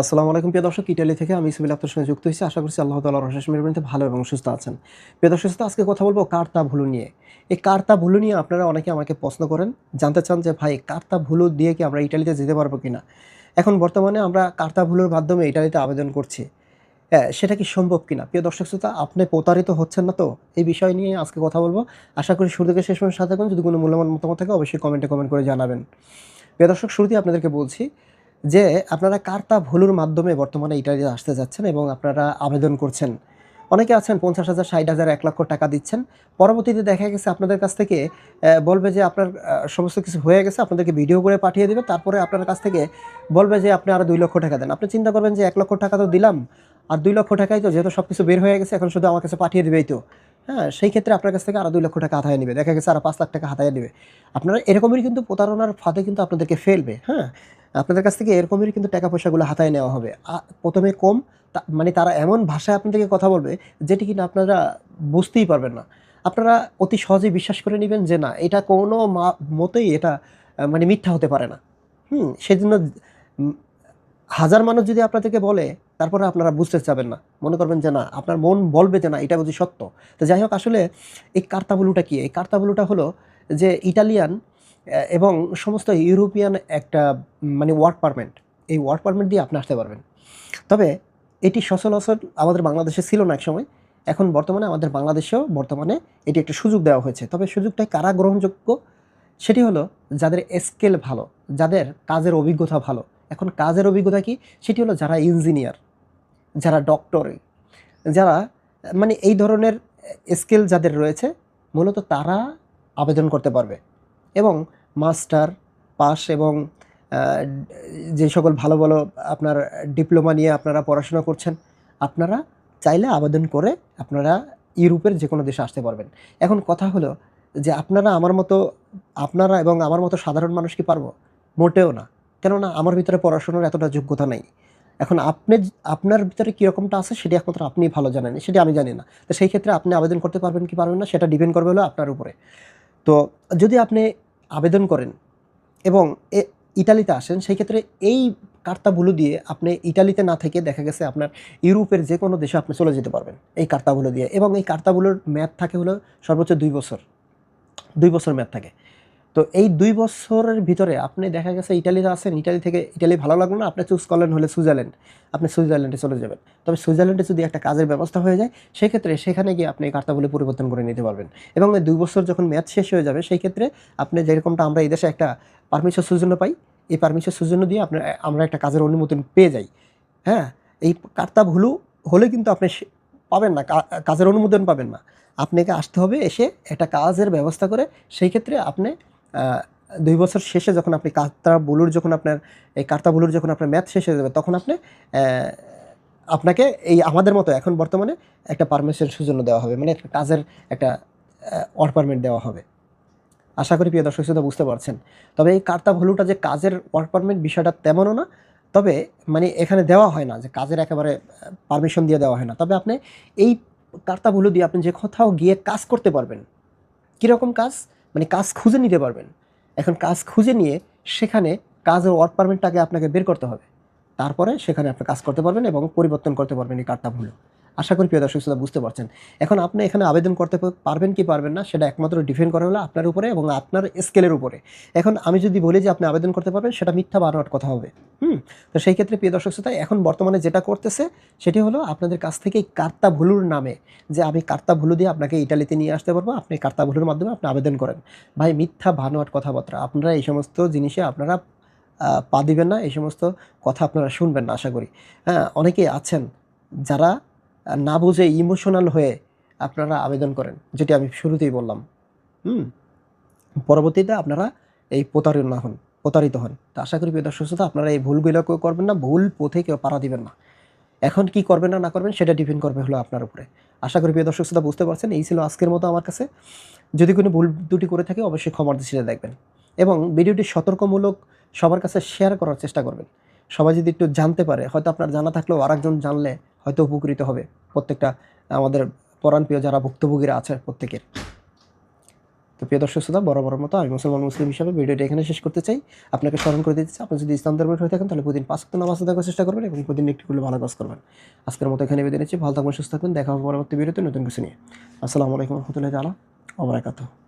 আসসালামু আলাইকুম, প্রিয় দর্শক। ইটালি থেকে আমি সিভিল আপনার সঙ্গে যুক্ত হয়েছি। আশা করছি আল্লাহ তালার রশেষ মেরবানিতে ভালো এবং সুস্থ আছেন। প্রিয় দর্শক সাথে আজকে কথা বলব কার্তা ভুলু নিয়ে। এই কার্তা ভুলু নিয়ে আপনারা অনেকে আমাকে প্রশ্ন করেন, জানতে চান যে, ভাই কার্তা ভুলু দিয়ে কি আমরা ইটালিতে যেতে পারব কিনা? এখন বর্তমানে আমরা কার্তা ভুলুর মাধ্যমে ইটালিতে আবেদন করছি। হ্যাঁ সেটা কি সম্ভব কিনা? প্রিয় দর্শক, শ্রোতা, আপনি প্রতারিত হচ্ছেন না তো? এই বিষয় নিয়ে আজকে কথা বলব। আশা করি শুরু থেকে শেষ পর্যন্ত সাথে যদি কোনো মূল্যবান মতামত থাকে, অবশ্যই কমেন্টে কমেন্ট করে জানাবেন। প্রিয় দর্শক, শুরুতেই আপনাদেরকে বলছি যে আপনারা কার্তা ভুলুর মাধ্যমে বর্তমানে ইটালিতে আসতে যাচ্ছেন এবং আপনারা আবেদন করছেন। অনেকে আছেন পঞ্চাশ হাজার, ষাট হাজার, এক লক্ষ টাকা দিচ্ছেন। পরবর্তীতে দেখা গেছে আপনাদের কাছ থেকে বলবে যে আপনার সমস্ত কিছু হয়ে গেছে, আপনাদেরকে ভিডিও করে পাঠিয়ে দেবে। তারপরে আপনার কাছ থেকে বলবে যে আপনি আরও দুই লক্ষ টাকা দেন। আপনি চিন্তা করবেন যে এক লক্ষ টাকা তো দিলাম, আর দুই লক্ষ টাকাই তো যেহেতু সব কিছু বের হয়ে গেছে, এখন শুধু আমার কাছে পাঠিয়ে দেবেই তো। হ্যাঁ সেই ক্ষেত্রে আপনার কাছ থেকে আরও দুই লক্ষ টাকা হাতায় নেবে। দেখা গেছে আরও পাঁচ লাখ টাকা হাতায় নেবে। আপনারা এরকমই কিন্তু প্রতারণার ফাঁদে কিন্তু আপনাদেরকে ফেলবে। হ্যাঁ আপনাদের কাছ থেকে এরকমই কিন্তু টাকা পয়সাগুলো হাতায় নেওয়া হবে। প্রথমে কম মানে তারা এমন ভাষায় আপনাদেরকে কথা বলবে যেটি কিনা আপনারা বুঝতেই পারবেন না। আপনারা অতি সহজেই বিশ্বাস করে নেবেন যে না, এটা কোনো মতেই এটা মানে মিথ্যা হতে পারে না। হুম, সেজন্য হাজার মানুষ যদি আপনাদেরকে বলে, তারপরে আপনারা বুঝতে চাবেন না। মনে করবেন যে না, আপনার মন বলবে যে না, এটা বুঝি সত্য। তো যাই হোক, আসলে এই কার্তাবুলুটা কী? এই কার্তাবুলুটা হলো যে ইটালিয়ান এবং সমস্ত ইউরোপিয়ান একটা মানে ওয়ার্ক পারমিট, এই ওয়ার্ক পারমিট দিয়ে আপনি আসতে পারবেন। তবে এটি সচরাচর আমাদের বাংলাদেশে ছিল না একসময় এখন বর্তমানে আমাদের বাংলাদেশেও বর্তমানে এটি একটা সুযোগ দেওয়া হয়েছে। তবে সুযোগটা কারা গ্রহণযোগ্য? সেটি হলো যাদের স্কেল ভালো, যাদের কাজের অভিজ্ঞতা ভালো। এখন কাজের অভিজ্ঞতা কি? সেটি হলো যারা ইঞ্জিনিয়ার, যারা ডক্টর, যারা মানে এই ধরনের স্কেল যাদের রয়েছে, মূলত তারা আবেদন করতে পারবে। এবং মাস্টার, পাস এবং যে সকল ভালো ভালো আপনার ডিপ্লোমা নিয়ে আপনারা পড়াশোনা করছেন, আপনারা চাইলে আবেদন করে আপনারা ইউরোপের যে কোনো দেশে আসতে পারবেন। এখন কথা হলো যে আপনারা আমার মতো, আপনারা এবং আমার মতো সাধারণ মানুষ কি পারব? মোটেও না। কেননা আমার ভিতরে পড়াশোনার এতটা যোগ্যতা নেই। এখন আপনি, আপনার ভিতরে কীরকমটা আছে সেটি একমাত্র আপনি ভালো জানেন, সেটি আমি জানি না। তো সেই ক্ষেত্রে আপনি আবেদন করতে পারবেন কি পারবেন না সেটা ডিপেন্ড করবে হলো আপনার উপরে। তো যদি আপনি আবেদন করেন এবং ইটালিতে আসেন, সেই ক্ষেত্রে এই কার্তাগুলো দিয়ে আপনি ইটালিতে না থেকে দেখা গেছে আপনার ইউরোপের যে কোনো দেশে আপনি চলে যেতে পারবেন এই কার্তাগুলো দিয়ে এবং এই কার্তাগুলোর ম্যাথ থাকে হলো সর্বোচ্চ দুই বছর দুই বছর ম্যাথ থাকে। তো এই দুই বছরের ভিতরে আপনি দেখা গেছে ইটালিতে আছেন, ইটালি থেকে, ইটালি ভালো লাগল না, আপনি চুজ করলেন হলে সুইজারল্যান্ড, আপনি সুইজারল্যান্ডে চলে যাবেন। তবে সুইজারল্যান্ডে যদি একটা কাজের ব্যবস্থা হয়ে যায়, সেক্ষেত্রে সেখানে গিয়ে আপনি এই কার্তাগুলি পরিবর্তন করে নিতে পারবেন। এবং এই দুই বছর যখন ম্যাচ শেষ হয়ে যাবে সেই ক্ষেত্রে আপনি যেরকমটা আমরা এই দেশে একটা পারমিশন সৌজন্য পাই, এই পারমিশন সৌজন্য দিয়ে আপনার আমরা একটা কাজের অনুমোদন পেয়ে যাই। হ্যাঁ এই কার্তা ভুলু হলে কিন্তু আপনি পাবেন না কাজের অনুমোদন পাবেন না। আপনাকে আসতে হবে এসে একটা কাজের ব্যবস্থা করে সেই ক্ষেত্রে আপনি দুই বছর শেষে যখন আপনি কার্তা বুলুর যখন আপনার, এই কার্তা বুলুর যখন আপনার ম্যাথ শেষ হয়ে যাবে, তখন আপনি আপনাকে এই আমাদের মতো এখন বর্তমানে একটা পারমিশন সৌজন্য দেওয়া হবে মানে একটা কাজের একটা ওয়ার্ক পারমিট দেওয়া হবে। আশা করি প্রিয় দর্শক শ্রোতা বুঝতে পারছেন। তবে এই কার্তা ভুলুটা যে কাজের ওয়ার্ক পারমিট বিষয়টা তেমনও না, তবে মানে এখানে দেওয়া হয় না যে কাজের একেবারে পারমিশন দিয়ে দেওয়া হয় না। তবে আপনি এই কার্তা ভুলু দিয়ে আপনি যে কোথাও গিয়ে কাজ করতে পারবেন, কীরকম কাজ? মানে কাজ খুঁজে নিতে পারবেন। এখন কাজ খুঁজে নিয়ে সেখানে কাজের ওয়ার্ক পারমিটটাকে আপনাকে বের করতে হবে। তারপরে সেখানে আপনি কাজ করতে পারবেন এবং পরিবর্তন করতে পারবেন এই কার্ডটা ভুলে। আশা করি প্রিয় দর্শক শ্রোতা বুঝতে পারছেন। এখন আপনি এখানে আবেদন করতে পারবেন কি পারবেন না, সেটা একমাত্র ডিপেন্ড করে হলো আপনার উপরে এবং আপনার স্কেলের উপরে। এখন আমি যদি বলি যে আপনি আবেদন করতে পারবেন, সেটা মিথ্যা বানোয়ার কথা হবে। হুম? তো সেই ক্ষেত্রে প্রিয় দর্শক শ্রোতা, এখন বর্তমানে যেটা করতেছে, সেটি হলো আপনাদের কাছ থেকে কার্তা ভুলুর নামে যে আমি কার্তা ভুলু দিয়ে আপনাকে ইটালিতে নিয়ে আসতে পারব, আপনি কার্তা ভুলুর মাধ্যমে আপনি আবেদন করেন। ভাই, মিথ্যা ভানোয়াট কথাবার্তা, আপনারা এই সমস্ত জিনিসে আপনারা পা দিবেন না, এই সমস্ত কথা আপনারা শুনবেন না, আশা করি। হ্যাঁ অনেকেই আছেন যারা না বুঝে ইমোশনাল হয়ে আপনারা আবেদন করেন, যেটি আমি শুরুতেই বললাম। হুম? পরবর্তীতে আপনারা এই প্রতারিত না হন, প্রতারিত হন। তো আশা করি প্রিয় দর্শক শ্রোতা, আপনারা এই ভুলগুলো কেউ করবেন না, ভুল পথে কেউ পাড়া দিবেন না। এখন কি করবেন না না করবেন, সেটা ডিপেন্ড করবে হলো আপনার উপরে। আশা করি প্রিয় দর্শক শ্রোতা, বুঝতে পারছেন, এই ছিল আজকের মতো আমার কাছে। যদি কোনো ভুল দুটি করে থাকে, অবশ্যই ক্ষমার দৃষ্টিতে দেখবেন। এবং ভিডিওটি সতর্কমূলক সবার কাছে শেয়ার করার চেষ্টা করবেন। সবাই যদি একটু জানতে পারে, হয়তো আপনার জানা থাকলেও আরেকজন জানলে হয়তো উপকৃত হবে প্রত্যেকটা আমাদের পরাণপ্রিয় যারা ভুক্তভোগীরা আছে প্রত্যেকের। তো প্রিয় দর্শক শ্রোতা বড় বড় মতো আমি মুসলমান মুসলিম হিসাবে ভিডিওটা এখানে শেষ করতে চাই। আপনাকে স্মরণ করে দিতে চাই, আপনি যদি ইসলাম ধর্মের হয়ে থাকেন, তাহলে প্রতিদিন পাঁচ নামাজ করার চেষ্টা করবেন এবং প্রতিদিন একটি করলে ভালো কাজ করবেন আজকের মতো এখানে বেঁধে নিচ্ছি। ভালো থাকবেন, সুস্থ থাকবেন। দেখা হবে পরবর্তী ভিডিওতে নতুন কিছু নিয়ে। আসসালামু আলাইকুম রহমতুল্লাহ তালা ওবরাকাতুহ